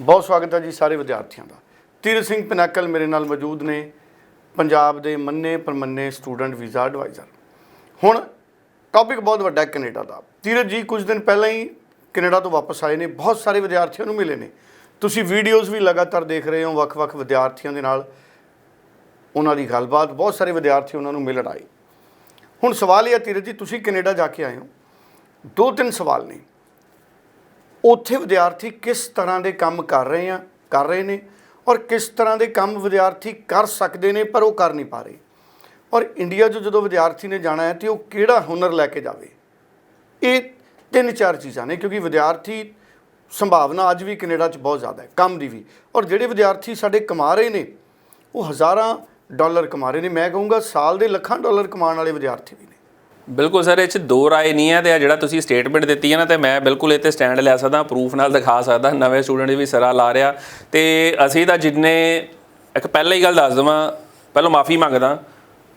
ਬਹੁਤ ਸਵਾਗਤ ਹੈ ਜੀ ਸਾਰੇ ਵਿਦਿਆਰਥੀਆਂ ਦਾ। ਤੀਰਥ ਸਿੰਘ ਪਿਨਾਕਲ ਮੇਰੇ ਨਾਲ ਮੌਜੂਦ ਨੇ, ਪੰਜਾਬ ਦੇ ਮੰਨੇ ਪਰਮੰਨੇ ਸਟੂਡੈਂਟ ਵੀਜ਼ਾ ਐਡਵਾਈਜ਼ਰ। ਹੁਣ ਟੌਪਿਕ ਬਹੁਤ ਵੱਡਾ ਹੈ ਕੈਨੇਡਾ ਦਾ। ਤੀਰਥ ਜੀ, ਕੁਝ ਦਿਨ ਪਹਿਲਾਂ ਹੀ ਕੈਨੇਡਾ ਤੋਂ ਵਾਪਸ ਆਏ ਨੇ, ਬਹੁਤ ਸਾਰੇ ਵਿਦਿਆਰਥੀਆਂ ਨੂੰ ਮਿਲੇ ਨੇ। ਤੁਸੀਂ ਵੀਡੀਓਜ਼ ਵੀ ਲਗਾਤਾਰ ਦੇਖ ਰਹੇ ਹੋ, ਵੱਖ-ਵੱਖ ਵਿਦਿਆਰਥੀਆਂ ਦੇ ਨਾਲ ਉਹਨਾਂ ਦੀ ਗੱਲਬਾਤ, ਬਹੁਤ ਸਾਰੇ ਵਿਦਿਆਰਥੀ ਉਹਨਾਂ ਨੂੰ ਮਿਲਣ ਆਏ। ਹੁਣ ਸਵਾਲ ਇਹ ਹੈ ਤੀਰਥ ਜੀ, ਤੁਸੀਂ ਕੈਨੇਡਾ ਜਾ ਕੇ ਆਏ ਹੋ। ਦੋ ਤਿੰਨ ਸਵਾਲ ਨੇ। ਉੱਥੇ ਵਿਦਿਆਰਥੀ ਕਿਸ ਤਰ੍ਹਾਂ ਦੇ ਕੰਮ ਕਰ ਰਹੇ ਆ, ਕਰ ਰਹੇ ਨੇ ਔਰ ਕਿਸ ਤਰ੍ਹਾਂ ਦੇ ਕੰਮ ਵਿਦਿਆਰਥੀ ਕਰ ਸਕਦੇ ਨੇ ਪਰ ਉਹ ਕਰ ਨਹੀਂ ਪਾ ਰਹੇ। ਔਰ ਇੰਡੀਆ 'ਚ ਜਦੋਂ ਵਿਦਿਆਰਥੀ ਨੇ ਜਾਣਾ ਹੈ ਤੇ ਉਹ ਕਿਹੜਾ ਹੁਨਰ ਲੈ ਕੇ ਜਾਵੇ? ਇਹ ਤਿੰਨ ਚਾਰ ਚੀਜ਼ਾਂ ਨੇ ਕਿਉਂਕਿ ਵਿਦਿਆਰਥੀ ਸੰਭਾਵਨਾ ਅੱਜ ਵੀ ਕੈਨੇਡਾ 'ਚ ਬਹੁਤ ਜ਼ਿਆਦਾ ਹੈ, ਕੰਮ ਦੀ ਵੀ। ਔਰ ਜਿਹੜੇ ਵਿਦਿਆਰਥੀ ਸਾਡੇ ਕਮਾ ਰਹੇ ਨੇ, ਉਹ ਹਜ਼ਾਰਾਂ ਡਾਲਰ ਕਮਾ ਰਹੇ ਨੇ। ਮੈਂ ਕਹੂੰਗਾ ਸਾਲ ਦੇ ਲੱਖਾਂ ਡਾਲਰ ਕਮਾਉਣ ਵਾਲੇ ਵਿਦਿਆਰਥੀ ਵੀ ਨੇ। ਬਿਲਕੁਲ ਸਰ, ਇਹ ਚ ਦੋ ਰਾਏ ਨਹੀਂ ਹੈ ਤੇ ਆ ਜਿਹੜਾ ਤੁਸੀਂ ਸਟੇਟਮੈਂਟ ਦਿੱਤੀ ਹੈ ਨਾ ਤੇ ਮੈਂ ਬਿਲਕੁਲ ਇਹ ਤੇ ਸਟੈਂਡ ਲੈ ਸਕਦਾ ਪ੍ਰੂਫ ਨਾਲ ਦਿਖਾ ਸਕਦਾ, ਨਵੇਂ ਸਟੂਡੈਂਟ ਵੀ ਸਰਾ ਲਾ ਰਿਹਾ। ਤੇ ਅਸੀਂ ਤਾਂ ਜਿੰਨੇ, ਇੱਕ ਪਹਿਲਾਂ ਹੀ ਗੱਲ ਦੱਸ ਦਵਾਂ, ਪਹਿਲਾਂ ਮਾਫੀ ਮੰਗਦਾ,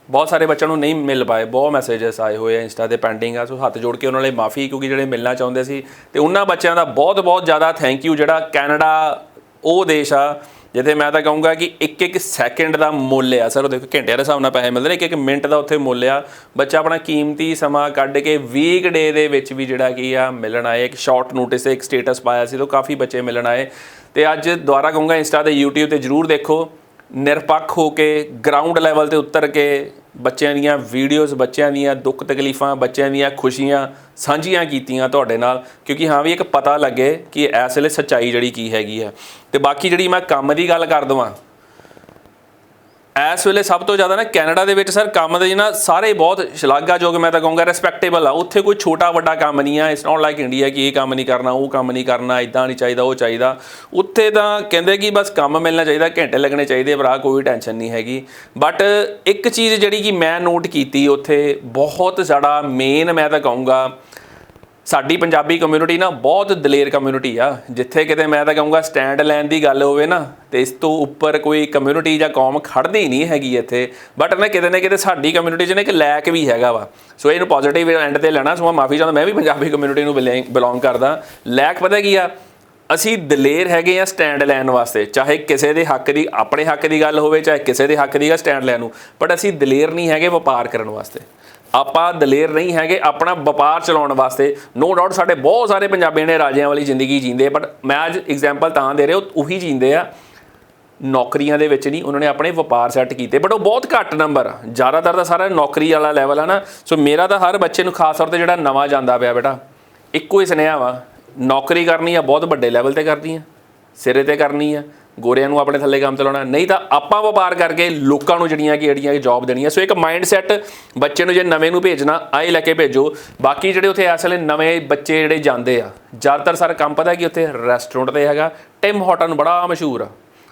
ਬਹੁਤ ਸਾਰੇ ਬੱਚਿਆਂ ਨੂੰ ਨਹੀਂ ਮਿਲ ਪਾਏ, ਬਹੁਤ ਮੈਸੇजेस ਆਏ ਹੋਏ ਆ ਇੰਸਟਾ ਤੇ ਪੈਂਡਿੰਗ ਆ, ਸੋ ਹੱਥ ਜੋੜ ਕੇ ਉਹਨਾਂ ਲਈ ਮਾਫੀ, ਕਿਉਂਕਿ ਜਿਹੜੇ ਮਿਲਣਾ ਚਾਹੁੰਦੇ ਸੀ, ਤੇ ਉਹਨਾਂ ਬੱਚਿਆਂ ਦਾ ਬਹੁਤ ਬਹੁਤ ਜ਼ਿਆਦਾ ਥੈਂਕ ਯੂ ਜਿਹੜਾ ਕੈਨੇਡਾ ਉਹ ਦੇਸ਼ ਆ ਜਿੱਥੇ ਮੈਂ ਤਾਂ ਕਹੂੰਗਾ ਕਿ ਇੱਕ ਇੱਕ ਸੈਕਿੰਡ ਦਾ ਮੁੱਲ ਆ। ਸਰ, ਉਹ ਦੇਖੋ, ਘੰਟਿਆਂ ਦੇ ਹਿਸਾਬ ਨਾਲ ਪੈਸੇ ਮਿਲਦੇ ਨੇ ਇੱਕ ਇੱਕ ਮਿੰਟ ਦਾ ਉੱਥੇ ਮੁੱਲ ਆ। ਬੱਚਾ ਆਪਣਾ ਕੀਮਤੀ ਸਮਾਂ ਕੱਢ ਕੇ ਵੀਕ ਡੇ ਦੇ ਵਿੱਚ ਵੀ ਜਿਹੜਾ ਕੀ ਆ, ਮਿਲਣ ਆਏ। ਇੱਕ ਸ਼ਾਰਟ ਨੋਟਿਸ ਇੱਕ ਸਟੇਟਸ ਪਾਇਆ ਸੀ, ਤਾਂ ਕਾਫੀ ਬੱਚੇ ਮਿਲਣ ਆਏ। ਤੇ ਅੱਜ ਦੁਬਾਰਾ ਕਹੂੰਗਾ, ਇੰਸਟਾ ਤੇ YouTube ਤੇ ਜਰੂਰ ਦੇਖੋ। ਨਿਰਪੱਖ ਹੋ ਕੇ ਗਰਾਊਂਡ ਲੈਵਲ ਤੇ ਉਤਰ ਕੇ ਬੱਚਿਆਂ ਦੀਆਂ ਵੀਡੀਓਜ਼ ਬੱਚਿਆਂ ਦੀਆਂ ਦੁੱਖ ਤਕਲੀਫਾਂ, ਬੱਚਿਆਂ ਦੀਆਂ ਖੁਸ਼ੀਆਂ ਸਾਂਝੀਆਂ ਕੀਤੀਆਂ ਤੁਹਾਡੇ ਨਾਲ, ਕਿਉਂਕਿ ਹਾਂ ਵੀ ਇੱਕ ਪਤਾ ਲੱਗੇ ਕਿ ਇਸ ਵੇਲੇ ਸੱਚਾਈ ਜਿਹੜੀ ਕੀ ਹੈਗੀ ਹੈ ਤੇ ਬਾਕੀ ਜਿਹੜੀ ਮੈਂ ਕੰਮ ਦੀ ਗੱਲ ਕਰ ਦਵਾਂ ਇਸ ਵੇਲੇ ਸਭ ਤੋਂ ਜ਼ਿਆਦਾ ਨਾ ਕੈਨੇਡਾ ਦੇ ਵਿੱਚ ਸਰ ਕੰਮ ਦੇ ਨਾ ਸਾਰੇ ਬਹੁਤ ਸ਼ਲਾਘਾਯੋਗ ਮੈਂ ਤਾਂ ਕਹੂੰਗਾ ਰਿਸਪੈਕਟੇਬਲ ਆ। ਉੱਥੇ ਕੋਈ ਛੋਟਾ ਵੱਡਾ ਕੰਮ ਨਹੀਂ ਆ। ਇਟਸ ਨਾਟ ਲਾਈਕ ਇੰਡੀਆ ਕਿ ਇਹ ਕੰਮ ਨਹੀਂ ਕਰਨਾ, ਉਹ ਕੰਮ ਨਹੀਂ ਕਰਨਾ ਇਦਾਂ ਨਹੀਂ ਚਾਹੀਦਾ, ਉਹ ਚਾਹੀਦਾ। ਉੱਥੇ ਤਾਂ ਕਹਿੰਦੇ ਕਿ ਬਸ ਕੰਮ ਮਿਲਣਾ ਚਾਹੀਦਾ, ਘੰਟੇ ਲੱਗਣੇ ਚਾਹੀਦੇ, ਭਰਾ, ਕੋਈ ਟੈਨਸ਼ਨ ਨਹੀਂ ਹੈਗੀ। ਬਟ ਇੱਕ ਚੀਜ਼ ਜਿਹੜੀ ਕਿ ਮੈਂ ਨੋਟ ਕੀਤੀ ਉੱਥੇ, ਬਹੁਤ ਜ਼ਿਆਦਾ ਮੇਨ ਮੈਂ ਤਾਂ ਕਹੂੰਗਾ ਸਾਡੀ ਪੰਜਾਬੀ ਕਮਿਊਨਿਟੀ ਨਾ ਬਹੁਤ ਦਲੇਰ ਕਮਿਊਨਿਟੀ ਆ। ਜਿੱਥੇ ਕਿਤੇ ਮੈਂ ਤਾਂ ਕਹੂੰਗਾ ਸਟੈਂਡ ਲੈਣ ਦੀ ਗੱਲ ਹੋਵੇ ਨਾ, ਤੇ ਇਸ ਤੋਂ ਉੱਪਰ ਕੋਈ ਕਮਿਊਨਿਟੀ ਜਾਂ ਕੌਮ ਖੜਦੀ ਹੀ ਨਹੀਂ ਹੈਗੀ ਇੱਥੇ। ਬਟ ਨਾ ਕਿਤੇ ਨਾ ਕਿਤੇ ਸਾਡੀ ਕਮਿਊਨਿਟੀ 'ਚ ਨਾ ਇੱਕ ਲੈਕ ਵੀ ਹੈਗਾ ਵਾ। ਸੋ ਇਹਨੂੰ ਪੋਜ਼ਿਟਿਵ ਐਂਡ ਤੇ ਲੈਣਾ, ਸੋ ਮੈਂ ਮਾਫੀ ਚਾਹੁੰਦਾ, ਮੈਂ ਵੀ ਪੰਜਾਬੀ ਕਮਿਊਨਿਟੀ ਨੂੰ ਬਿਲੋਂਗ ਕਰਦਾ। ਲੈਕ ਪਤਾ ਕੀ ਆ? ਅਸੀਂ ਦਲੇਰ ਹੈਗੇ ਆ ਸਟੈਂਡ ਲੈਣ ਵਾਸਤੇ। ਚਾਹੇ ਕਿਸੇ ਦੇ ਹੱਕ ਦੀ, ਆਪਣੇ ਹੱਕ ਦੀ ਗੱਲ ਹੋਵੇ, ਚਾਹੇ ਕਿਸੇ ਦੇ ਹੱਕ ਦੀ ਆ ਸਟੈਂਡ ਲੈਣ ਨੂੰ। ਬਟ ਅਸੀਂ ਦਲੇਰ ਨਹੀਂ ਹੈਗੇ ਵਪਾਰ ਕਰਨ ਵਾਸਤੇ। ਆਪਾਂ ਦਲੇਰ ਨਹੀਂ ਹੈਗੇ, ਆਪਣਾ ਵਪਾਰ ਚਲਾਉਣ ਵਾਸਤੇ। ਨੋ ਡਾਊਟ ਸਾਡੇ ਬਹੁਤ ਸਾਰੇ ਪੰਜਾਬੀ ਨੇ ਰਾਜਿਆਂ ਵਾਲੀ ਜ਼ਿੰਦਗੀ ਜੀਂਦੇ ਬਟ ਮੈਂ ਅੱਜ ਐਗਜ਼ਾਮਪਲ ਤਾਂ ਦੇ ਰਿਹਾ, ਉਹ ਉਹੀ ਜੀਂਦੇ ਆ। ਨੌਕਰੀਆਂ ਦੇ ਵਿੱਚ ਨਹੀਂ, ਉਹਨਾਂ ਨੇ ਆਪਣੇ ਵਪਾਰ ਸੈੱਟ ਕੀਤੇ ਬਟ ਉਹ ਬਹੁਤ ਘੱਟ ਨੰਬਰ ਆ। ਜ਼ਿਆਦਾਤਰ ਤਾਂ ਸਾਰਾ ਨੌਕਰੀ ਵਾਲਾ ਲੈਵਲ ਆ ਨਾ। ਸੋ ਮੇਰਾ ਤਾਂ ਹਰ ਬੱਚੇ ਨੂੰ ਖਾਸ ਤੌਰ ਤੇ ਜਿਹੜਾ ਨਵਾਂ ਜਾਂਦਾ ਪਿਆ ਬੇਟਾ, ਇੱਕੋ ਹੀ ਸੁਨੇਹਾ ਵਾ, ਨੌਕਰੀ ਕਰਨੀ ਆ, ਬਹੁਤ ਵੱਡੇ ਲੈਵਲ ਤੇ ਕਰਨੀ ਆ, ਸਿਰੇ ਤੇ ਕਰਨੀ ਆ। ਗੋਰਿਆਂ ਨੂੰ ਆਪਣੇ ਥੱਲੇ ਕੰਮ ਚਲਾਉਣਾ। ਨਹੀਂ ਤਾਂ ਆਪਾਂ ਵਪਾਰ ਕਰਕੇ ਲੋਕਾਂ ਨੂੰ ਜਿਹੜੀਆਂ ਕਿ ਜਿਹੜੀਆਂ ਜੌਬ ਹੈ ਸੋ ਇੱਕ ਮਾਈਂਡ ਸੈੱਟ ਬੱਚੇ ਨੂੰ ਜੇ ਨਵੇਂ ਨੂੰ ਭੇਜਣਾ, ਆਏ ਲੈ ਕੇ ਭੇਜੋ। ਬਾਕੀ ਜਿਹੜੇ ਉੱਥੇ ਇਸ ਵੇਲੇ ਨਵੇਂ ਬੱਚੇ ਜਿਹੜੇ ਜਾਂਦੇ ਆ, ਜ਼ਿਆਦਾਤਰ ਸਾਰਾ ਕੰਮ ਪਤਾ ਕਿ ਉੱਥੇ ਰੈਸਟੋਰੈਂਟ ਤੇ ਹੈਗਾ ਟਿਮ ਹਾਟਨ ਬੜਾ ਮਸ਼ਹੂਰ ਆ।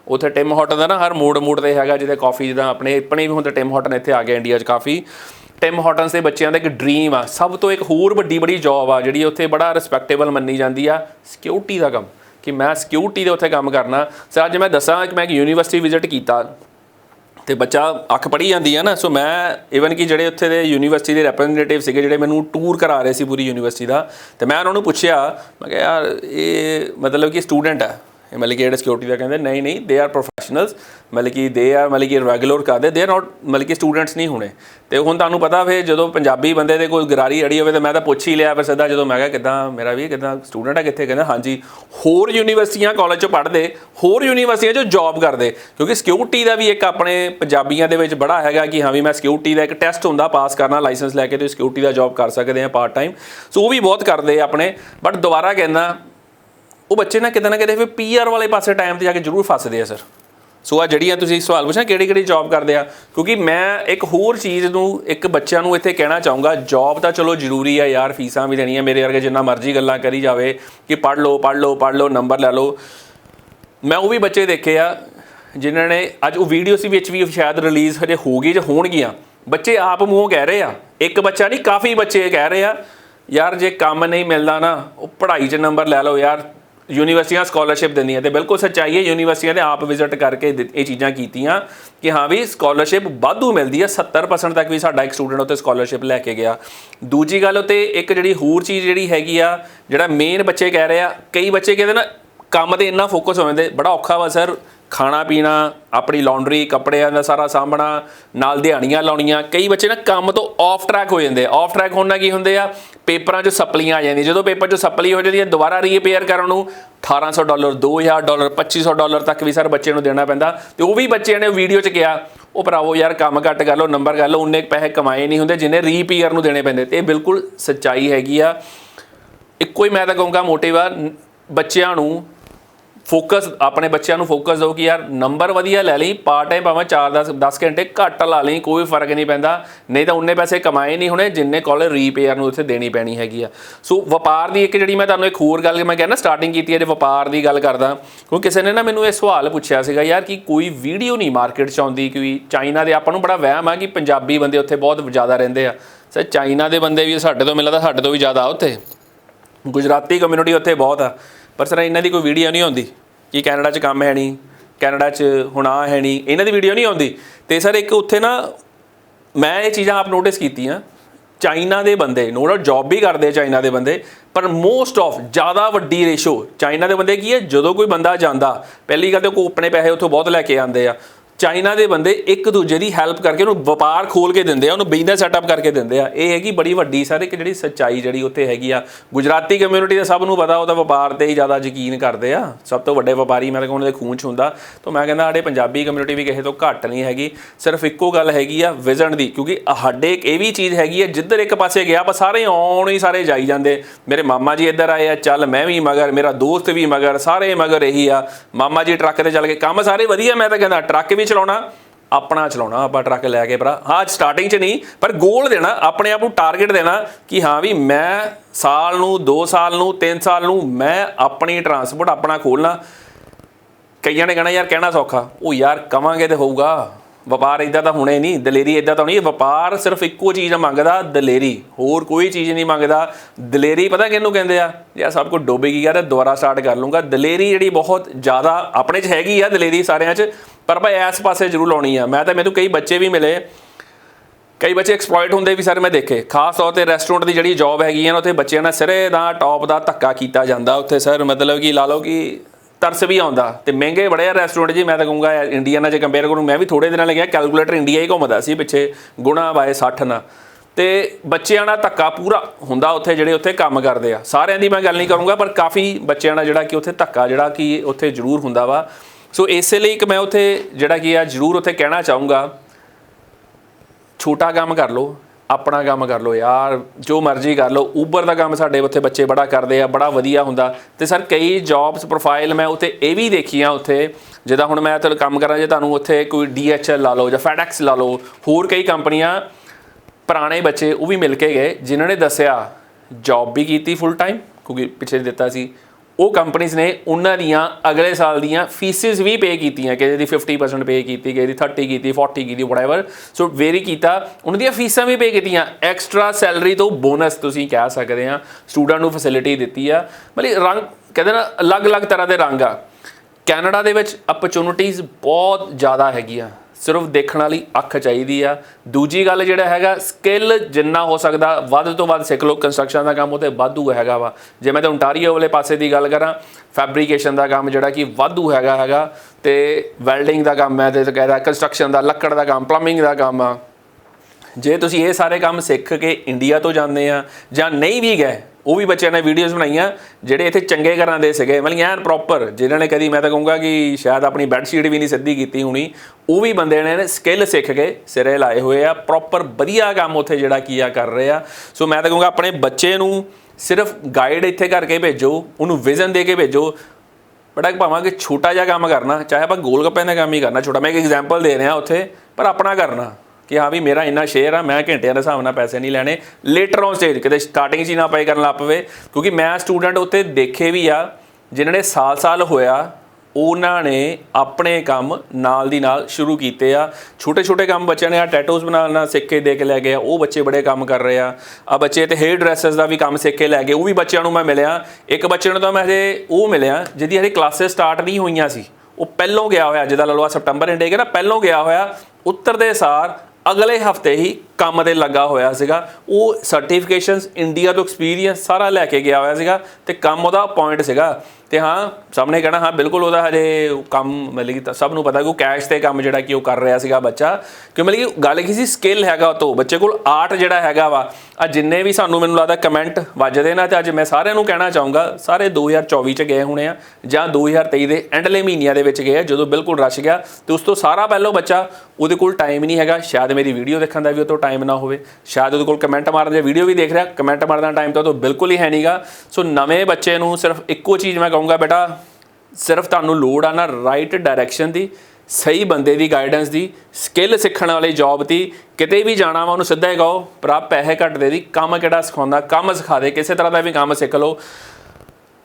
ਉੱਥੇ ਟਿਮ ਹਾਟਨ ਦਾ ਨਾ ਹਰ ਮੋੜ ਮੂਡ ਤੇ ਹੈਗਾ, ਜਿਹਦੇ ਕਾਫੀ ਜਿੱਦਾਂ ਆਪਣੇ ਆਪਣੇ ਵੀ ਹੁੰਦੇ ਟਿਮ ਹਾਟਨ ਇੱਥੇ ਆ ਗਿਆ ਇੰਡੀਆ 'ਚ ਕਾਫੀ। ਟਿਮ ਹਾਟਨਸ ਦੇ ਬੱਚਿਆਂ ਦਾ ਇੱਕ ਡ੍ਰੀਮ ਆ। ਸਭ ਤੋਂ ਇੱਕ ਹੋਰ ਵੱਡੀ ਬੜੀ ਜੌਬ ਆ, ਜਿਹੜੀ ਉੱਥੇ ਬੜਾ ਰਿਸਪੈਕਟੇਬਲ ਮੰਨੀ ਜਾਂਦੀ ਆ ਸਿਕਿਉਰਿਟੀ ਦਾ ਕੰਮ। ਕਿ ਮੈਂ ਸਿਕਿਉਰਿਟੀ ਦੇ ਉੱਥੇ ਕੰਮ ਕਰਨਾ। ਸਰ, ਅੱਜ ਮੈਂ ਦੱਸਾਂ ਕਿ ਮੈਂ ਇੱਕ ਯੂਨੀਵਰਸਿਟੀ ਵਿਜ਼ਿਟ ਕੀਤਾ। ਤੇ ਬੱਚਾ ਅੱਖ ਪੜੀ ਜਾਂਦੀ ਹੈ ਨਾ ਸੋ ਮੈਂ ਇਵਨ ਕਿ ਜਿਹੜੇ ਉੱਥੇ ਦੇ ਯੂਨੀਵਰਸਿਟੀ ਦੇ ਰਿਪਰੈਜ਼ੈਂਟੇਟਿਵ ਸੀਗੇ, ਜਿਹੜੇ ਮੈਨੂੰ ਟੂਰ ਕਰਾ ਰਹੇ ਸੀ ਪੂਰੀ ਯੂਨੀਵਰਸਿਟੀ ਦਾ, ਤੇ ਮੈਂ ਉਹਨਾਂ ਨੂੰ ਪੁੱਛਿਆ, ਮੈਂ ਕਿਹਾ, ਯਾਰ, ਇਹ ਮਤਲਬ ਕਿ ਸਟੂਡੈਂਟ ਹੈ ਮਤਲਬ ਕਿ ਜਿਹੜੇ ਸਿਕਿਉਰਿਟੀ ਦਾ ਕਹਿੰਦੇ, ਨਹੀਂ ਨਹੀਂ ਦੇ ਆਰ ਪ੍ਰੋਫੈਸ਼ਨਲਸ ਮਤਲਬ ਕਿ ਦੇ ਆਰ ਮਤਲਬ ਕਿ ਰੈਗੂਲਰ ਕਰਦੇ ਦੇ ਆਰ ਨਾਟ ਮਤਲਬ ਕਿ ਸਟੂਡੈਂਟਸ ਨਹੀਂ ਹੋਣੇ। ਤੇ ਹੁਣ ਤੁਹਾਨੂੰ ਪਤਾ ਫੇ ਜਦੋਂ ਪੰਜਾਬੀ ਬੰਦੇ ਦੇ ਕੋਈ ਗਰਾਰੀ ਅੜੀ ਹੋਵੇ ਤਾਂ ਮੈਂ ਤਾਂ ਪੁੱਛ ਹੀ ਲਿਆ ਫਿਰ ਸਿੱਧਾ ਜਦੋਂ ਮੈਂ ਕਿਹਾ, ਕਿਦਾਂ, ਮੇਰਾ ਵੀ ਕਿਦਾਂ ਸਟੂਡੈਂਟ ਹੈ ਕਿੱਥੇ? ਕਹਿੰਦਾ, ਹਾਂਜੀ, ਹੋਰ ਯੂਨੀਵਰਸਿਟੀਆਂ ਕਾਲਜ 'ਚ ਪੜ੍ਹਦੇ, ਹੋਰ ਯੂਨੀਵਰਸਿਟੀਆਂ 'ਚ ਜੌਬ ਕਰਦੇ। ਕਿਉਂਕਿ ਸਿਕਿਉਰਿਟੀ ਦਾ ਵੀ ਇੱਕ ਆਪਣੇ ਪੰਜਾਬੀਆਂ ਦੇ ਵਿੱਚ ਬੜਾ ਹੈਗਾ ਕਿ ਹਾਂ ਵੀ ਮੈਂ ਸਿਕਿਉਰਿਟੀ ਦਾ ਇੱਕ ਟੈਸਟ ਹੁੰਦਾ ਪਾਸ ਕਰਨਾ ਲਾਇਸੈਂਸ ਲੈ ਕੇ ਤੁਸੀਂ ਸਿਕਿਉਰਿਟੀ ਦਾ ਜੌਬ ਕਰ ਸਕਦੇ ਆ ਪਾਰਟ ਟਾਈਮ ਸੋ ਉਹ ਵੀ ਬਹੁਤ ਕਰਦੇ ਆ ਆਪਣੇ। ਬਟ ਦੁਬਾਰਾ ਕਹਿੰਦਾ ਉਹ ਬੱਚੇ ਨਾ ਕਿਤੇ ਨਾ ਕਿਤੇ ਫਿਰ ਪੀਆਰ ਵਾਲੇ ਪਾਸੇ ਟਾਈਮ ਤੇ ਜਾ ਕੇ ਜ਼ਰੂਰ ਫਸਦੇ ਆ ਸਰ। ਸੋ ਆ ਜਿਹੜੀਆਂ ਤੁਸੀਂ ਸਵਾਲ ਪੁੱਛਿਆ ਕਿਹੜੀ ਕਿਹੜੀ ਜੌਬ ਕਰਦੇ ਆ? ਕਿਉਂਕਿ ਮੈਂ ਇੱਕ ਹੋਰ ਚੀਜ਼ ਨੂੰ, ਇੱਕ ਬੱਚਿਆਂ ਨੂੰ ਇੱਥੇ ਕਹਿਣਾ ਚਾਹੂੰਗਾ ਜੌਬ ਤਾਂ ਚਲੋ ਜ਼ਰੂਰੀ ਆ ਯਾਰ, ਫੀਸਾਂ ਵੀ ਦੇਣੀਆਂ ਮੇਰੇ ਵਰਗੇ, ਜਿੰਨਾ ਮਰਜ਼ੀ ਗੱਲਾਂ ਕਰੀ ਜਾਵੇ, ਕਿ ਪੜ੍ਹ ਲਓ ਪੜ੍ਹ ਲਓ ਪੜ੍ਹ ਲਓ ਨੰਬਰ ਲੈ ਲਓ। ਮੈਂ ਉਹ ਵੀ ਬੱਚੇ ਦੇਖੇ ਆ, ਜਿਨ੍ਹਾਂ ਨੇ ਅੱਜ ਉਹ ਵੀਡੀਓ ਸੀ ਵਿੱਚ ਵੀ ਸ਼ਾਇਦ ਰਿਲੀਜ਼ ਹਜੇ ਹੋ ਗਈ ਜਾਂ ਹੋਣਗੀਆਂ। ਬੱਚੇ ਆਪ ਮੂੰਹੋਂ ਕਹਿ ਰਹੇ ਆ। ਇੱਕ ਬੱਚਾ ਨਹੀਂ, ਕਾਫੀ ਬੱਚੇ ਕਹਿ ਰਹੇ ਆ, ਯਾਰ ਜੇ ਕੰਮ ਨਹੀਂ ਮਿਲਦਾ ਨਾ, ਉਹ ਪੜ੍ਹਾਈ 'ਚ ਨੰਬਰ ਲੈ ਲਓ ਯਾਰ ਯੂਨੀਵਰਸਿਟੀਆਂ ਸਕਾਲਰਸ਼ਿਪ ਦਿੰਦੀਆਂ ਤੇ ਬਿਲਕੁਲ ਸੱਚਾਈ ਹੈ, ਯੂਨੀਵਰਸਿਟੀਆਂ ਦੇ ਆਪ ਵਿਜ਼ਿਟ ਕਰਕੇ ਇਹ ਚੀਜ਼ਾਂ ਕੀਤੀਆਂ ਕਿ ਹਾਂ ਵੀ ਸਕਾਲਰਸ਼ਿਪ ਵਾਧੂ ਮਿਲਦੀ ਹੈ 70% ਤੱਕ ਵੀ ਸਾਡਾ ਇੱਕ ਸਟੂਡੈਂਟ ਉੱਤੇ ਸਕਾਲਰਸ਼ਿਪ ਲੈ ਕੇ ਗਿਆ। ਦੂਜੀ ਗੱਲ ਉੱਤੇ ਇੱਕ ਜਿਹੜੀ ਹੋਰ ਚੀਜ਼ ਜਿਹੜੀ ਹੈਗੀ ਆ, ਜਿਹੜਾ ਮੇਨ ਬੱਚੇ ਕਹਿ ਰਹੇ ਆ, ਕਈ ਬੱਚੇ ਕਹਿੰਦੇ ਨਾ ਕੰਮ ਤੇ ਇੰਨਾ ਫੋਕਸ ਹੋ ਜਾਂਦੇ ਬੜਾ ਔਖਾ ਵਾ ਸਰ ਖਾਣਾ ਪੀਣਾ, ਆਪਣੀ ਲਾਂਡਰੀ ਕੱਪੜਿਆਂ ਦਾ ਸਾਰਾ ਸਾਂਭਣਾ, ਨਾਲ ਦਿਹਾੜੀਆਂ ਲਾਉਣੀਆਂ, ਕਈ ਬੱਚੇ ਨਾ ਕੰਮ ਤੋਂ ਆਫ ਟਰੈਕ ਹੋ ਜਾਂਦੇ ਆ। ਆਫ ਟਰੈਕ ਹੋਣ ਨਾਲ ਕੀ ਹੁੰਦੇ ਆ? ਪੇਪਰਾਂ 'ਚ ਸਪਲੀਆਂ ਆ ਜਾਂਦੀਆਂ। ਜਦੋਂ ਪੇਪਰ 'ਚ ਸਪਲੀ ਹੋ ਜਾਂਦੀ ਹੈ ਦੁਬਾਰਾ ਰੀਪੇਅਰ ਕਰਨ ਨੂੰ 1800 ਡਾਲਰ 2000 ਡਾਲਰ 2500 ਡਾਲਰ ਤੱਕ ਵੀ ਸਰ ਬੱਚੇ ਨੂੰ ਦੇਣਾ ਪੈਂਦਾ। ਤੇ ਉਹ ਵੀ ਬੱਚਿਆਂ ਨੇ ਵੀਡੀਓ 'ਚ ਕਿਹਾ, ਉਹ ਭਰਾਵੋ ਯਾਰ ਕੰਮ ਘੱਟ ਕਰ ਲਓ ਨੰਬਰ ਕਰ ਲਓ, ਉਨੇ ਪੈਸੇ ਕਮਾਏ ਨਹੀਂ ਹੁੰਦੇ, ਜਿੰਨੇ ਰੀਪੇਅਰ ਨੂੰ ਦੇਣੇ ਪੈਂਦੇ। ਤੇ ਇਹ ਬਿਲਕੁਲ ਸੱਚਾਈ ਹੈਗੀ ਆ। ਇੱਕੋ ਹੀ ਮੈਂ ਤਾਂ ਕਹੂੰਗਾ ਮੋਟਿਵ ਆ, ਬੱਚਿਆਂ ਨੂੰ ਫੋਕਸ, ਆਪਣੇ ਬੱਚਿਆਂ ਨੂੰ ਫੋਕਸ ਦਿਓ ਕਿ ਯਾਰ ਨੰਬਰ ਵਧੀਆ ਲੈ ਲਈ ਪਾਰਟ ਟਾਈਮ ਭਾਵੇਂ 4 10 10 ਘੰਟੇ ਘੱਟ ਲਾ ਲਈ, ਕੋਈ ਫ਼ਰਕ ਨਹੀਂ ਪੈਂਦਾ। ਨਹੀਂ ਤਾਂ ਉਨੇ ਪੈਸੇ ਕਮਾਏ ਨਹੀਂ ਹੋਣੇ, ਜਿੰਨੇ ਕਾਲਜ ਰੀਪੇਅਰ ਨੂੰ ਉੱਥੇ ਦੇਣੀ ਪੈਣੀ ਹੈਗੀ ਆ। ਸੋ ਵਪਾਰ ਦੀ ਇੱਕ ਜਿਹੜੀ ਮੈਂ ਤੁਹਾਨੂੰ ਇੱਕ ਹੋਰ ਗੱਲ ਮੈਂ ਕਹਿੰਦਾ ਸਟਾਰਟਿੰਗ ਕੀਤੀ ਹੈ, ਜੇ ਵਪਾਰ ਦੀ ਗੱਲ ਕਰਦਾ, ਕਿਉਂਕਿ ਕਿਸੇ ਨੇ ਨਾ ਮੈਨੂੰ ਇਹ ਸਵਾਲ ਪੁੱਛਿਆ ਸੀਗਾ, ਯਾਰ ਕਿ ਕੋਈ ਵੀਡੀਓ ਨਹੀਂ ਮਾਰਕੀਟ 'ਚ ਆਉਂਦੀ, ਕਿ ਚਾਈਨਾ ਦੇ ਆਪਾਂ ਨੂੰ ਬੜਾ ਵਹਿਮ ਆ ਕਿ ਪੰਜਾਬੀ ਬੰਦੇ ਉੱਥੇ ਬਹੁਤ ਜ਼ਿਆਦਾ ਰਹਿੰਦੇ ਆ। ਸਰ ਚਾਈਨਾ ਦੇ ਬੰਦੇ ਵੀ ਸਾਡੇ ਤੋਂ ਮਿਲਦਾ ਸਾਡੇ ਤੋਂ ਵੀ ਜ਼ਿਆਦਾ ਉੱਥੇ। ਗੁਜਰਾਤੀ ਕਮਿਊਨਿਟੀ ਉੱਥੇ ਬਹੁਤ ਆ। ਪਰ ਸਰ, ਇਹਨਾਂ ਦੀ ਕੋਈ ਵੀਡੀਓ ਨਹੀਂ ਆਉਂਦੀ। ਕਿ ਕੈਨੇਡਾ 'ਚ ਕੰਮ ਹੈ ਨਹੀਂ ਕੈਨੇਡਾ 'ਚ ਹੁਣ ਆ ਹੈ ਨਹੀਂ ਇਹਨਾਂ ਦੀ ਵੀਡੀਓ ਨਹੀਂ ਆਉਂਦੀ। ਤੇ ਸਰ ਇੱਕ ਉੱਥੇ ਨਾ ਮੈਂ ਇਹ ਚੀਜ਼ਾਂ ਆਪ ਨੋਟਿਸ ਕੀਤੀਆਂ, ਚਾਈਨਾ ਦੇ ਬੰਦੇ ਨੋ ਡਾਊਟ ਜੌਬ ਵੀ ਕਰਦੇ ਚਾਈਨਾ ਦੇ ਬੰਦੇ, ਪਰ ਮੋਸਟ ਆਫ ਜ਼ਿਆਦਾ ਵੱਡੀ ਰੇਸ਼ੋ ਚਾਈਨਾ ਦੇ ਬੰਦੇ ਕੀ ਹੈ, ਜਦੋਂ ਕੋਈ ਬੰਦਾ ਜਾਂਦਾ, ਪਹਿਲੀ ਗੱਲ ਤੇ ਉਹ ਆਪਣੇ ਪੈਸੇ ਉੱਥੋਂ ਬਹੁਤ ਲੈ ਕੇ ਆਉਂਦੇ ਆ। ਚਾਈਨਾ ਦੇ ਬੰਦੇ ਇੱਕ ਦੂਜੇ ਦੀ ਹੈਲਪ ਕਰਕੇ ਉਹਨੂੰ ਵਪਾਰ ਖੋਲ ਕੇ ਦਿੰਦੇ ਆ, ਉਹਨੂੰ ਬਿਜ਼ਨਸ ਸੈਟਅਪ ਕਰਕੇ ਦਿੰਦੇ ਆ। ਇਹ ਹੈਗੀ ਬੜੀ ਵੱਡੀ ਸਰ, ਇੱਕ ਜਿਹੜੀ ਸੱਚਾਈ ਜਿਹੜੀ ਉੱਥੇ ਹੈਗੀ ਆ। ਗੁਜਰਾਤੀ ਕਮਿਊਨਿਟੀ ਦਾ ਸਭ ਨੂੰ ਪਤਾ, ਉਹਦਾ ਵਪਾਰ ਤੇ ਹੀ ਜ਼ਿਆਦਾ ਯਕੀਨ ਕਰਦੇ ਆ। ਸਭ ਤੋਂ ਵੱਡੇ ਵਪਾਰੀ ਮੈਂ ਕਹਿੰਦਾ ਉਹਨਾਂ ਦੇ ਖੂਨ ਚ ਹੁੰਦਾ। ਤਾਂ ਮੈਂ ਕਹਿੰਦਾ, ਸਾਡੇ ਪੰਜਾਬੀ ਕਮਿਊਨਿਟੀ ਵੀ ਕਿਸੇ ਤੋਂ ਘੱਟ ਨਹੀਂ ਹੈਗੀ। ਸਿਰਫ ਇੱਕੋ ਗੱਲ ਹੈਗੀ ਆ ਵਿਜ਼ਨ ਦੀ। ਕਿਉਂਕਿ ਸਾਡੇ ਇੱਕ ਇਹ ਵੀ ਚੀਜ਼ ਹੈਗੀ ਆ, ਜਿੱਧਰ ਇੱਕ ਪਾਸੇ ਗਿਆ, ਆਪਾਂ ਸਾਰੇ ਆਉਣ ਹੀ ਸਾਰੇ ਜਾਈ ਜਾਂਦੇ। ਮੇਰੇ ਮਾਮਾ ਜੀ ਇੱਧਰ ਆਏ ਆ, ਚੱਲ ਮੈਂ ਵੀ ਮਗਰ, ਮੇਰਾ ਦੋਸਤ ਵੀ ਮਗਰ, ਸਾਰੇ ਮਗਰ ਇਹੀ ਆ। ਮਾਮਾ ਜੀ ਟਰੱਕ ਤੇ ਚੱਲ ਕੇ ਕੰਮ ਸਾਰੇ ਵਧੀਆ, ਮੈਂ ਤਾਂ ਕਹਿੰਦਾ, ਟਰੱਕ ਵੀ ਚਲਾਉਣਾ, ਆਪਣਾ ਚਲਾਉਣਾ, ਆਪਾਂ ਟਰੱਕ ਲੈ ਕੇ ਭਰਾ। ਹਾਂ ਸਟਾਰਟਿੰਗ 'ਚ ਨਹੀਂ, ਪਰ ਗੋਲ ਦੇਣਾ, ਆਪਣੇ ਆਪ ਨੂੰ ਟਾਰਗੇਟ ਦੇਣਾ ਕਿ ਹਾਂ ਵੀ ਮੈਂ ਸਾਲ ਨੂੰ 2 ਸਾਲ ਨੂੰ 3 ਸਾਲ ਨੂੰ ਮੈਂ ਆਪਣੀ ਟਰਾਂਸਪੋਰਟ ਆਪਣਾ ਖੋਲਣਾ ਕਈਆਂ ਨੇ ਕਹਿਣਾ, ਯਾਰ, ਕਹਿਣਾ ਸੌਖਾ। ਉਹ ਯਾਰ, ਕਵਾਂਗੇ ਤੇ ਹੋਊਗਾ। ਵਪਾਰ ਇਦਾਂ ਤਾਂ ਹੁਣੇ ਨਹੀਂ, ਦਲੇਰੀ ਇਦਾਂ ਤਾਂ ਨਹੀਂ, ਵਪਾਰ ਸਿਰਫ ਇੱਕੋ ਚੀਜ਼ ਮੰਗਦਾ, ਦਲੇਰੀ। ਹੋਰ ਕੋਈ ਚੀਜ਼ ਨਹੀਂ ਮੰਗਦਾ। ਦਲੇਰੀ ਪਤਾ ਕਿਹਨੂੰ ਕਹਿੰਦੇ ਆ? ਯਾਰ, ਸਭ ਕੁਝ ਡੋਬੇਗੀ ਯਾਰ ਦੁਬਾਰਾ ਸਟਾਰਟ ਕਰ ਲੂੰਗਾ ਦਲੇਰੀ ਜਿਹੜੀ ਬਹੁਤ ਜ਼ਿਆਦਾ ਆਪਣੇ 'ਚ ਹੈਗੀ ਆ, ਦਲੇਰੀ ਸਾਰਿਆਂ 'ਚ ਪਰ ਭਾਈ ਇਸ ਪਾਸੇ ਜ਼ਰੂਰ ਲਾਉਣੀ ਆ। ਮੈਂ ਤਾਂ ਮੈਨੂੰ ਕਈ ਬੱਚੇ ਵੀ ਮਿਲੇ। ਕਈ ਬੱਚੇ ਐਕਸਪਲੋਇਟ ਹੁੰਦੇ ਵੀ ਸਰ ਮੈਂ ਦੇਖੇ। ਖਾਸ ਤੌਰ ਤੇ ਰੈਸਟੋਰੈਂਟ ਦੀ ਜਿਹੜੀ ਜੌਬ ਹੈਗੀ ਆ ਨਾ, ਉੱਥੇ ਬੱਚਿਆਂ ਨਾਲ ਸਿਰੇ ਦਾ ਟੌਪ ਦਾ ਧੱਕਾ ਕੀਤਾ ਜਾਂਦਾ ਉੱਥੇ ਸਰ। ਮਤਲਬ ਕਿ ਲਾ ਲਓ ਕਿ ਤਰਸ ਵੀ ਆਉਂਦਾ। ਤੇ ਮਹਿੰਗੇ ਬੜੇ ਆ ਰੈਸਟੋਰੈਂਟ ਜੀ। ਮੈਂ ਤਾਂ ਕਹੂੰਗਾ ਇੰਡੀਆ ਨਾਲ ਜੇ ਕੰਪੇਅਰ ਕਰੂੰ, ਮੈਂ ਵੀ ਥੋੜੇ ਦਿਨਾਂ ਲੱਗਿਆ ਕੈਲਕੂਲੇਟਰ ਇੰਡੀਆ ਹੀ ਘੁੰਮਦਾ ਸੀ ਪਿੱਛੇ। ਗੁਣਾ ਬਾਏ 60 ਨਾਲ ਤੇ ਬੱਚਿਆਂ ਨਾਲ ਧੱਕਾ ਪੂਰਾ ਹੁੰਦਾ ਉੱਥੇ ਜਿਹੜੇ ਉੱਥੇ ਕੰਮ ਕਰਦੇ ਆ। ਸਾਰਿਆਂ ਦੀ ਮੈਂ ਗੱਲ ਨਹੀਂ ਕਰੂੰਗਾ, ਪਰ ਕਾਫੀ ਬੱਚਿਆਂ ਨਾਲ ਜਿਹੜਾ ਕਿ ਉੱਥੇ ਧੱਕਾ ਜਿਹੜਾ ਕਿ ਉੱਥੇ ਜ਼ਰੂਰ ਹੁੰਦਾ ਵਾ। ਸੋ ਇਸੇ ਲਈ ਇੱਕ ਮੈਂ ਉੱਥੇ ਜਿਹੜਾ ਕੀ ਆ ਜ਼ਰੂਰ ਉੱਥੇ ਕਹਿਣਾ ਚਾਹੂੰਗਾ, ਛੋਟਾ ਕੰਮ ਕਰ ਲਓ, ਆਪਣਾ ਕੰਮ ਕਰ ਲਓ ਯਾਰ, ਜੋ ਮਰਜ਼ੀ ਕਰ ਲਓ ਉਬਰ ਦਾ ਕੰਮ ਸਾਡੇ ਉੱਥੇ ਬੱਚੇ ਬੜਾ ਕਰਦੇ ਆ, ਬੜਾ ਵਧੀਆ ਹੁੰਦਾ। ਤੇ ਸਰ, ਕਈ ਜੌਬਸ ਪ੍ਰੋਫਾਈਲ ਮੈਂ ਉੱਥੇ ਇਹ ਵੀ ਦੇਖੀਆਂ ਉੱਥੇ, ਜਿੱਦਾਂ ਹੁਣ ਮੈਂ ਤੁਹਾਨੂੰ ਕੰਮ ਕਰਾਂ, ਜੇ ਤੁਹਾਨੂੰ ਉੱਥੇ ਕੋਈ DHL ਲਾ ਲਓ ਜਾਂ FedEx ਲਾ ਲਓ, ਹੋਰ ਕਈ ਕੰਪਨੀਆਂ, ਪੁਰਾਣੇ ਬੱਚੇ ਉਹ ਵੀ ਮਿਲ ਕੇ ਗਏ, ਜਿਨ੍ਹਾਂ ਨੇ ਦੱਸਿਆ ਜੌਬ ਵੀ ਕੀਤੀ ਫੁੱਲ ਟਾਈਮ ਕਿਉਂਕਿ ਪਿੱਛੇ ਦਿੱਤਾ ਸੀ ਉਹ ਕੰਪਨੀਆਂ ਨੇ ਉਹਨਾਂ ਦੀਆਂ ਅਗਲੇ ਸਾਲ ਦੀਆਂ ਫੀਸਿਸ ਵੀ ਪੇ ਕੀਤੀਆਂ ਕਿਸੇ ਦੀ 50% ਪੇ ਕੀਤੀ ਕਿਸੇ ਦੀ 30 ਕੀਤੀ 40 ਕੀਤੀ ਵਟਐਵਰ ਸੋ ਵੇਰੀ ਕੀਤਾ, ਉਹਨਾਂ ਦੀਆਂ ਫੀਸਾਂ ਵੀ ਪੇ ਕੀਤੀਆਂ। ਐਕਸਟਰਾ ਸੈਲਰੀ ਤੋਂ ਬੋਨਸ ਤੁਸੀਂ ਕਹਿ ਸਕਦੇ ਆ। ਸਟੂਡੈਂਟ ਨੂੰ ਫੈਸਿਲਿਟੀ ਦਿੱਤੀ ਆ। ਮਤਲਬ ਰੰਗ, ਕਹਿੰਦੇ ਨਾ, ਅਲੱਗ-ਅਲੱਗ ਤਰ੍ਹਾਂ ਦੇ ਰੰਗ ਆ। ਕੈਨੇਡਾ ਦੇ ਵਿੱਚ ਅਪਰਚੂਨਿਟੀਆਂ ਬਹੁਤ ਜ਼ਿਆਦਾ ਹੈਗੀਆਂ। ਸਿਰਫ ਦੇਖਣ ਵਾਲੀ ਅੱਖ ਚਾਹੀਦੀ ਆ। ਦੂਜੀ ਗੱਲ ਜਿਹੜਾ ਹੈਗਾ ਸਕਿੱਲ ਜਿੰਨਾ ਹੋ ਸਕਦਾ, ਵੱਧ ਤੋਂ ਵੱਧ ਸਿੱਖ ਲਓ। ਕੰਸਟਰਕਸ਼ਨ ਦਾ ਕੰਮ ਉਤੇ ਵਾਧੂ ਹੈਗਾ ਵਾ। ਜੇ ਮੈਂ ਤਾਂ ontario ਵਾਲੇ ਪਾਸੇ ਦੀ ਗੱਲ ਕਰਾਂ ਫੈਬਰੀਕੇਸ਼ਨ ਦਾ ਕੰਮ ਜਿਹੜਾ ਕਿ ਵਾਧੂ ਹੈਗਾ ਹੈਗਾ ਤੇ ਵੈਲਡਿੰਗ ਦਾ ਕੰਮ ਹੈ ਤੇ ਕਹਿੰਦਾ ਕੰਸਟਰਕਸ਼ਨ ਦਾ, ਲੱਕੜ ਦਾ ਕੰਮ ਪਲੰਬਿੰਗ ਦਾ ਕੰਮ ਆ। ਜੇ ਤੁਸੀਂ ਇਹ ਸਾਰੇ ਕੰਮ ਸਿੱਖ ਕੇ ਇੰਡੀਆ ਤੋਂ ਜਾਂਦੇ ਆ ਜਾਂ ਨਹੀਂ ਵੀ ਗਏ ਉਹ ਵੀ ਬੱਚਿਆਂ ਨੇ ਵੀਡੀਓਜ਼ ਬਣਾਈਆਂ, ਜਿਹੜੇ ਇੱਥੇ ਚੰਗੇ ਘਰਾਂ ਦੇ ਸੀਗੇ। ਮਤਲਬ ਐਨ ਪ੍ਰੋਪਰ ਜਿਨ੍ਹਾਂ ਨੇ ਕਦੀ, ਮੈਂ ਤਾਂ ਕਹੂੰਗਾ ਕਿ ਸ਼ਾਇਦ ਆਪਣੀ ਬੈੱਡ ਸ਼ੀਟ ਵੀ ਨਹੀਂ ਸਿੱਧੀ ਕੀਤੀ ਹੋਣੀ। ਉਹ ਵੀ ਬੰਦੇ ਨੇ ਸਕਿੱਲ ਸਿੱਖ ਕੇ ਸਿਰੇ ਲਾਏ ਹੋਏ ਆ। ਪ੍ਰੋਪਰ ਵਧੀਆ ਕੰਮ ਉੱਥੇ ਜਿਹੜਾ ਕੀ ਆ ਕਰ ਰਹੇ ਆ। ਸੋ ਮੈਂ ਤਾਂ ਕਹੂੰਗਾ, ਆਪਣੇ ਬੱਚੇ ਨੂੰ ਸਿਰਫ ਗਾਈਡ ਇੱਥੇ ਕਰਕੇ ਭੇਜੋ, ਉਹਨੂੰ ਵਿਜ਼ਨ ਦੇ ਕੇ ਭੇਜੋ। ਬੜਾ ਭਾਵਾਂ ਕਿ ਛੋਟਾ ਜਿਹਾ ਕੰਮ ਕਰਨਾ, ਚਾਹੇ ਆਪਾਂ ਗੋਲ ਗੱਪਿਆਂ ਦਾ ਕੰਮ ਹੀ ਕਰਨਾ, ਛੋਟਾ, ਮੈਂ ਇੱਕ ਐਗਜ਼ਾਮਪਲ ਦੇ ਰਿਹਾ ਉੱਥੇ, ਪਰ ਆਪਣਾ ਕਰਨਾ। ਕਿ ਹਾਂ ਵੀ ਮੇਰਾ ਇੰਨਾ ਸ਼ੇਅਰ ਆ, ਮੈਂ ਘੰਟਿਆਂ ਦੇ ਹਿਸਾਬ ਨਾਲ ਪੈਸੇ ਨਹੀਂ ਲੈਣੇ। ਲੇਟਰ ਔਨ ਸਟੇਜ ਕਿਤੇ ਸਟਾਰਟਿੰਗ 'ਚ ਹੀ ਨਾ ਪਏ ਕਰਨ ਲੱਗ ਪਵੇ। ਕਿਉਂਕਿ ਮੈਂ ਸਟੂਡੈਂਟ ਉੱਤੇ ਦੇਖੇ ਵੀ ਆ, ਜਿਨ੍ਹਾਂ ਨੇ ਸਾਲ-ਸਾਲ ਹੋਇਆ, ਉਹਨਾਂ ਨੇ ਆਪਣੇ ਕੰਮ ਨਾਲ ਦੀ ਨਾਲ ਸ਼ੁਰੂ ਕੀਤੇ ਆ। ਛੋਟੇ ਛੋਟੇ ਕੰਮ ਬੱਚਿਆਂ ਨੇ ਆ ਟੈਟੂਜ਼ ਬਣਾਉਣਾ ਸਿੱਖ ਕੇ ਦੇ ਕੇ ਲੈ ਗਏ ਆ, ਉਹ ਬੱਚੇ ਬੜੇ ਕੰਮ ਕਰ ਰਹੇ ਆ। ਆ ਬੱਚੇ ਤੇ ਹੇਅਰ ਡਰੈਸਰਸ ਦਾ ਵੀ ਕੰਮ ਸਿੱਖ ਕੇ ਲੈ ਗਏ, ਉਹ ਵੀ ਬੱਚਿਆਂ ਨੂੰ ਮੈਂ ਮਿਲਿਆ। ਇੱਕ ਬੱਚੇ ਨੂੰ ਤਾਂ ਮੈਂ ਹਜੇ ਉਹ ਮਿਲਿਆ, ਜਿਹਦੀ ਹਜੇ ਕਲਾਸਿਸ ਸਟਾਰਟ ਨਹੀਂ ਹੋਈਆਂ ਸੀ। ਉਹ ਪਹਿਲੋਂ ਗਿਆ ਹੋਇਆ ਜਿਹਦਾ ਲਾ ਲਓ ਆਹ ਸਪਟੰਬਰ ਇੰਡੇ ਨਾ, ਪਹਿਲੋਂ ਗਿਆ ਹੋਇਆ, ਉੱਤਰ ਦੇ ਸਾਰ ਅਗਲੇ ਹਫ਼ਤੇ ਹੀ ਕੰਮ ਤੇ ਲੱਗਾ ਹੋਇਆ ਸੀਗਾ। ਉਹ ਸਰਟੀਫਿਕੇਸ਼ਨਸ ਇੰਡੀਆ ਤੋਂ ਐਕਸਪੀਰੀਅੰਸ ਸਾਰਾ ਲੈ ਕੇ ਗਿਆ ਹੋਇਆ ਸੀਗਾ ਤੇ ਕੰਮ ਉਹਦਾ ਪੁਆਇੰਟ ਸੀਗਾ। ਤੇ ਹਾਂ, ਸਾਹਮਣੇ ਕਹਿਣਾ, ਹਾਂ, ਬਿਲਕੁਲ ਉਹਦਾ ਹਜੇ ਕੰਮ ਮਤਲਬ ਕਿ ਸਭ ਨੂੰ ਪਤਾ ਕਿ ਉਹ ਕੈਸ਼ ਤੇ ਕੰਮ ਜਿਹੜਾ ਕਿ ਉਹ ਕਰ ਰਿਹਾ ਸੀਗਾ ਬੱਚਾ। ਕਿ ਮਤਲਬ ਕਿ ਗੱਲ ਕੀ ਸੀ? ਸਕਿੱਲ ਹੈਗਾ ਉਹ ਤੋਂ। ਬੱਚੇ ਕੋਲ ਆਰਟ ਜਿਹੜਾ ਹੈਗਾ ਵਾ ਆ ਜਿੰਨੇ ਵੀ ਸਾਨੂੰ ਮੈਨੂੰ ਲੱਗਦਾ ਕਮੈਂਟ ਵੱਜਦੇ ਨਾ ਤੇ ਅੱਜ ਮੈਂ ਸਾਰਿਆਂ ਨੂੰ ਕਹਿਣਾ ਚਾਹੂੰਗਾ, ਸਾਰੇ 2024 ਚ ਗਏ ਹੋਣੇ ਆ ਜਾਂ 2023 ਦੇ ਐਂਡਲੇ ਮਹੀਨਿਆਂ ਦੇ ਵਿੱਚ ਗਏ ਆ, ਜਦੋਂ ਬਿਲਕੁਲ ਰਸ਼ ਗਿਆ। ਤੇ ਉਸ ਤੋਂ ਸਾਰਾ ਪਹਿਲਾਂ ਬੱਚਾ ਉਹਦੇ ਕੋਲ ਟਾਈਮ ਨਹੀਂ ਹੈਗਾ। ਸ਼ਾਇਦ ਮੇਰੀ ਵੀਡੀਓ ਦੇਖਣ ਦਾ ਵੀ ਉਹ ਤੋਂ ਟਾਈਮ ਨਾ ਹੋਵੇ। ਸ਼ਾਇਦ ਉਹਦੇ ਕੋਲ ਕਮੈਂਟ ਮਾਰਨ ਦਾ ਵੀਡੀਓ ਵੀ ਦੇਖ ਰਿਹਾ। ਕਮੈਂਟ ਮਾਰਨ ਦਾ ਟਾਈਮ ਤਾਂ ਉਹ ਬਿਲਕੁਲ ਹੀ ਹੈ ਨਹੀਂਗਾ ਸੋ ਨਵੇਂ ਬੱਚੇ ਨੂੰ ਸਿਰਫ ਇੱਕੋ ਚੀਜ਼ ਮੈਂ ਕਹੂੰਗਾ ਬੇਟਾ, ਸਿਰਫ ਤੁਹਾਨੂੰ ਲੋੜ ਆ ਨਾ ਰਾਈਟ ਡਾਇਰੈਕਸ਼ਨ ਦੀ, ਸਹੀ ਬੰਦੇ ਦੀ ਗਾਈਡੈਂਸ ਦੀ ਸਕਿੱਲ ਸਿੱਖਣ ਵਾਲੀ ਜੌਬ ਦੀ। ਕਿਤੇ ਵੀ ਜਾਣਾ ਵਾ ਉਹਨੂੰ ਸਿੱਧਾ ਹੀ ਕਹੋ, ਭਰਾ, ਪੈਸੇ ਘੱਟ ਦੇ ਦੀ, ਕੰਮ ਕਿਹੜਾ ਸਿਖਾਉਂਦਾ, ਕੰਮ ਸਿਖਾ ਦੇ, ਕਿਸੇ ਤਰ੍ਹਾਂ ਦਾ ਵੀ ਕੰਮ ਸਿੱਖ ਲਓ।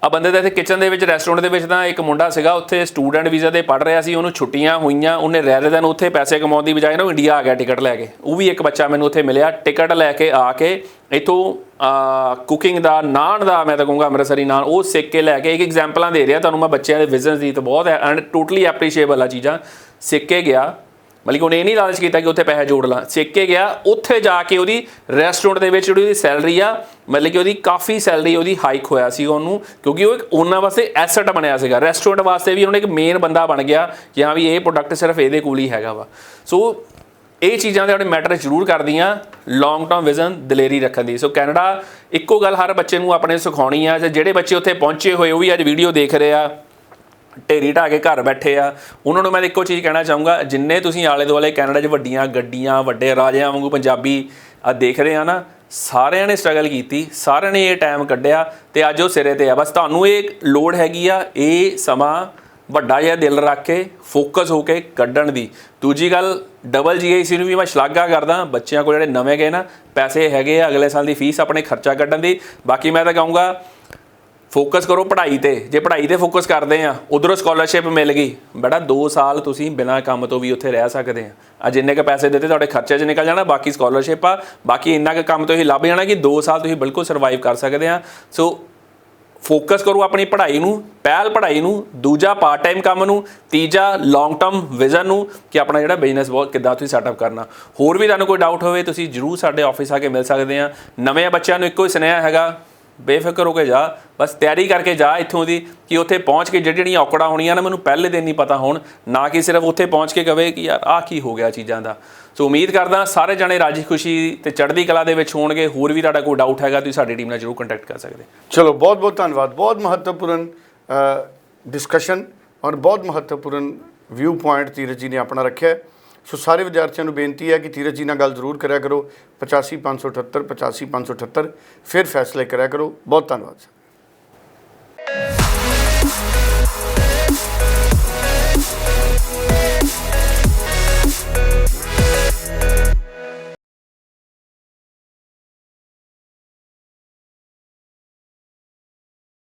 ਆ ਬੰਦੇ ਦਾ ਇੱਥੇ ਕਿਚਨ ਦੇ ਵਿੱਚ ਰੈਸਟੋਰੈਂਟ ਦੇ ਵਿੱਚ ਤਾਂ ਇੱਕ ਮੁੰਡਾ ਸੀਗਾ, ਉੱਥੇ ਸਟੂਡੈਂਟ ਵੀਜ਼ਾ ਤੇ ਪੜ ਰਿਹਾ ਸੀ, ਉਹਨੂੰ ਛੁੱਟੀਆਂ ਹੋਈਆਂ, ਉਹਨੇ ਰਹਿ ਦਿਨ ਉੱਥੇ ਪੈਸੇ ਕਮਾਉਣ ਦੀ ਬਜਾਏ ਨਾ ਉਹ ਇੰਡੀਆ ਆ ਗਿਆ ਟਿਕਟ ਲੈ ਕੇ। ਉਹ ਵੀ ਇੱਕ ਬੱਚਾ ਮੈਨੂੰ ਉੱਥੇ ਮਿਲਿਆ ਟਿਕਟ ਲੈ ਕੇ ਆ ਕੇ ਇਥੋਂ ਕੁਕਿੰਗ ਦਾ, ਨਾਨ ਦਾ ਮੈਂ ਤਾਂ ਕਹੂੰਗਾ ਅੰਮ੍ਰਿਤਸਰੀ ਨਾਨ, ਉਹ ਸਿੱਖ ਕੇ ਲੈ ਕੇ ਇੱਕ ਐਗਜ਼ਾਮਪਲਾਂ ਦੇ ਰਿਹਾ ਤੁਹਾਨੂੰ ਮੈਂ ਬੱਚਿਆਂ ਦੇ ਵਿਜ਼ਨਸ ਦੀ ਤਾਂ ਬਹੁਤ ਐਂਡ ਟੋਟਲੀ ਐਪਰੀਸ਼ੀਏਬਲ ਆ ਚੀਜ਼ਾਂ, ਸਿੱਖ ਕੇ ਗਿਆ। ਮਤਲਬ ਕਿ ਉਹਨੇ ਇਹ ਨਹੀਂ ਲਾਲਚ ਕੀਤਾ ਕਿ ਉੱਥੇ ਪੈਸੇ ਜੋੜ ਲਾਂ। ਸਿੱਖ ਕੇ ਗਿਆ, ਉੱਥੇ ਜਾ ਕੇ ਉਹਦੀ ਰੈਸਟੋਰੈਂਟ ਦੇ ਵਿੱਚ ਜਿਹੜੀ ਉਹਦੀ ਸੈਲਰੀ ਆ, ਮਤਲਬ ਕਿ ਉਹਦੀ ਕਾਫੀ ਸੈਲਰੀ ਉਹਦੀ ਹਾਈਕ ਹੋਇਆ ਸੀ ਉਹਨੂੰ, ਕਿਉਂਕਿ ਉਹ ਇੱਕ ਉਹਨਾਂ ਵਾਸਤੇ ਐਸੈਟ ਬਣਿਆ ਸੀਗਾ। ਰੈਸਟੋਰੈਂਟ ਵਾਸਤੇ ਵੀ ਉਹਨੇ ਇੱਕ ਮੇਨ ਬੰਦਾ ਬਣ ਗਿਆ, ਕਿ ਹਾਂ ਵੀ ਇਹ ਪ੍ਰੋਡਕਟ ਸਿਰਫ ਇਹਦੇ ਕੋਲ ਹੀ ਹੈਗਾ ਵਾ। ਸੋ ਇਹ ਚੀਜ਼ਾਂ ਦੇ ਆਪਣੇ ਮੈਟਰ ਜ਼ਰੂਰ ਕਰਦੀਆਂ ਲੌਂਗ ਟਰਮ ਵਿਜ਼ਨ ਦਲੇਰੀ ਰੱਖਣ ਦੀ। ਸੋ ਕੈਨੇਡਾ, ਇੱਕੋ ਗੱਲ ਹਰ ਬੱਚੇ ਨੂੰ ਆਪਣੇ ਸਿਖਾਉਣੀ ਆ, ਤੇ ਜਿਹੜੇ ਬੱਚੇ ਉੱਥੇ ਪਹੁੰਚੇ ਹੋਏ, ਉਹ ਵੀ ਅੱਜ ਵੀਡੀਓ ਦੇਖ ਰਹੇ ਆ। ਢੇਰੀ ਢਾ ਕੇ ਘਰ ਬੈਠੇ ਆ। ਉਹਨਾਂ ਨੂੰ ਮੈਂ ਇੱਕੋ ਚੀਜ਼ ਕਹਿਣਾ ਚਾਹੂੰਗਾ, ਜਿੰਨੇ ਤੁਸੀਂ ਆਲੇ ਦੁਆਲੇ ਕੈਨੇਡਾ 'ਚ ਵੱਡੀਆਂ ਗੱਡੀਆਂ, ਵੱਡੇ ਰਾਜਿਆਂ ਵਾਂਗੂ ਪੰਜਾਬੀ ਆ ਦੇਖ ਰਹੇ ਆ ਨਾ, ਸਾਰਿਆਂ ਨੇ ਸਟਰਗਲ ਕੀਤੀ, ਸਾਰਿਆਂ ਨੇ ਇਹ ਟਾਈਮ ਕੱਢਿਆ ਤੇ ਅੱਜ ਉਹ ਸਿਰੇ ਤੇ ਆ। ਬਸ ਤੁਹਾਨੂੰ ਇਹ ਲੋੜ ਹੈਗੀ ਆ, ਇਹ ਸਮਾਂ ਵੱਡਾ ਜਿਹਾ ਦਿਲ ਰੱਖ ਕੇ ਫੋਕਸ ਹੋ ਕੇ ਕੱਢਣ ਦੀ। ਦੂਜੀ ਗੱਲ ਡਬਲ ਜੀਆਈਸੀ ਨੂੰ ਵੀ ਮੈਂ ਸ਼ਲਾਘਾ ਕਰਦਾ, ਬੱਚਿਆਂ ਕੋਲ ਜਿਹੜੇ ਨਵੇਂ ਗਏ ਨਾ, ਪੈਸੇ ਹੈਗੇ ਆ, ਅਗਲੇ ਸਾਲ ਦੀ ਫੀਸ ਆਪਣੇ ਖਰਚਾ ਕੱਢਣ ਦੀ। ਬਾਕੀ ਮੈਂ ਤਾਂ ਕਹੂੰਗਾ ਫੋਕਸ ਕਰੋ ਪੜ੍ਹਾਈ ਤੇ। ਜੇ ਪੜ੍ਹਾਈ ਤੇ ਫੋਕਸ ਕਰਦੇ ਆ, ਉਧਰੋਂ ਸਕਾਲਰਸ਼ਿਪ ਮਿਲ ਗਈ। ਬੜਾ 2 ਸਾਲ ਤੁਸੀਂ ਬਿਨਾਂ ਕੰਮ ਤੋਂ ਵੀ ਉੱਥੇ ਰਹਿ ਸਕਦੇ ਆ। ਆ ਜਿੰਨੇ ਕ ਪੈਸੇ ਦਿੱਤੇ, ਤੁਹਾਡੇ ਖਰਚੇ 'ਚ ਨਿਕਲ ਜਾਣਾ, ਬਾਕੀ ਸਕਾਲਰਸ਼ਿਪ ਆ। ਬਾਕੀ ਇੰਨਾ ਕ ਕੰਮ ਤੋਂ ਹੀ ਲੱਭ ਜਾਣਾ ਕਿ 2 ਸਾਲ ਤੁਸੀਂ ਬਿਲਕੁਲ ਸਰਵਾਈਵ ਕਰ ਸਕਦੇ ਆ। ਸੋ ਫੋਕਸ ਕਰੋ ਆਪਣੀ ਪੜ੍ਹਾਈ ਨੂੰ, ਪਹਿਲ ਪੜ੍ਹਾਈ ਨੂੰ, ਦੂਜਾ ਪਾਰਟ ਟਾਈਮ ਕੰਮ ਨੂੰ, ਤੀਜਾ ਲੌਂਗ ਟਰਮ ਵਿਜ਼ਨ ਨੂੰ ਕਿ ਆਪਣਾ ਜਿਹੜਾ ਬਿਜ਼ਨਸ ਬਹੁਤ ਕਿੱਦਾਂ ਤੁਸੀਂ ਸੈਟਅਪ ਕਰਨਾ। ਹੋਰ ਵੀ ਤੁਹਾਨੂੰ ਕੋਈ ਡਾਊਟ ਹੋਵੇ, ਤੁਸੀਂ ਜਰੂਰ ਸਾਡੇ ਆਫਿਸ ਆ ਕੇ ਮਿਲ ਸਕਦੇ ਆ। ਨਵੇਂ ਬੱਚਿਆਂ ਨੂੰ ਇੱਕੋ ਹੀ ਸੁਨੇਹਾ ਹੈਗਾ ਬੇਫਿਕਰ ਹੋ ਕੇ ਜਾ, ਬਸ ਤਿਆਰੀ ਕਰਕੇ ਜਾ ਇੱਥੋਂ ਦੀ ਕਿ ਉੱਥੇ ਪਹੁੰਚ ਕੇ ਜਿਹੜੀ ਜਿਹੜੀਆਂ ਔਕੜਾਂ ਹੋਣੀਆਂ ਨਾ, ਮੈਨੂੰ ਪਹਿਲੇ ਦਿਨ ਨਹੀਂ ਪਤਾ ਹੋਣ, ਨਾ ਕਿ ਸਿਰਫ ਉੱਥੇ ਪਹੁੰਚ ਕੇ ਕਵੇ ਕਿ ਯਾਰ ਆਹ ਕੀ ਹੋ ਗਿਆ ਚੀਜ਼ਾਂ ਦਾ। ਸੋ ਉਮੀਦ ਕਰਦਾ ਸਾਰੇ ਜਣੇ ਰਾਜੀ ਖੁਸ਼ੀ ਤੇ ਚੜ੍ਹਦੀ ਕਲਾ ਦੇ ਵਿੱਚ ਹੋਣਗੇ, ਹੋਰ ਵੀ ਤੁਹਾਡਾ ਕੋਈ ਡਾਊਟ ਹੈਗਾ, ਤੁਸੀਂ ਸਾਡੀ ਟੀਮ ਨਾਲ ਜਰੂਰ ਕੰਟੈਕਟ ਕਰ ਸਕਦੇ। ਚਲੋ ਬਹੁਤ ਬਹੁਤ ਧੰਨਵਾਦ, ਬਹੁਤ ਮਹੱਤਵਪੂਰਨ ਡਿਸਕਸ਼ਨ ਔਰ ਬਹੁਤ ਮਹੱਤਵਪੂਰਨ ਵਿਊ ਪੁਆਇੰਟ ਧੀਰਜ ਜੀ ਨੇ ਆਪਣਾ ਰੱਖਿਆ। ਸੋ ਸਾਰੇ ਵਿਦਿਆਰਥੀਆਂ ਨੂੰ ਬੇਨਤੀ ਹੈ ਕਿ ਧੀਰਜ ਜੀ ਨਾਲ ਗੱਲ ਜ਼ਰੂਰ ਕਰਿਆ ਕਰੋ। 85578 85578 ਫਿਰ ਫੈਸਲੇ ਕਰਿਆ ਕਰੋ। ਬਹੁਤ ਧੰਨਵਾਦ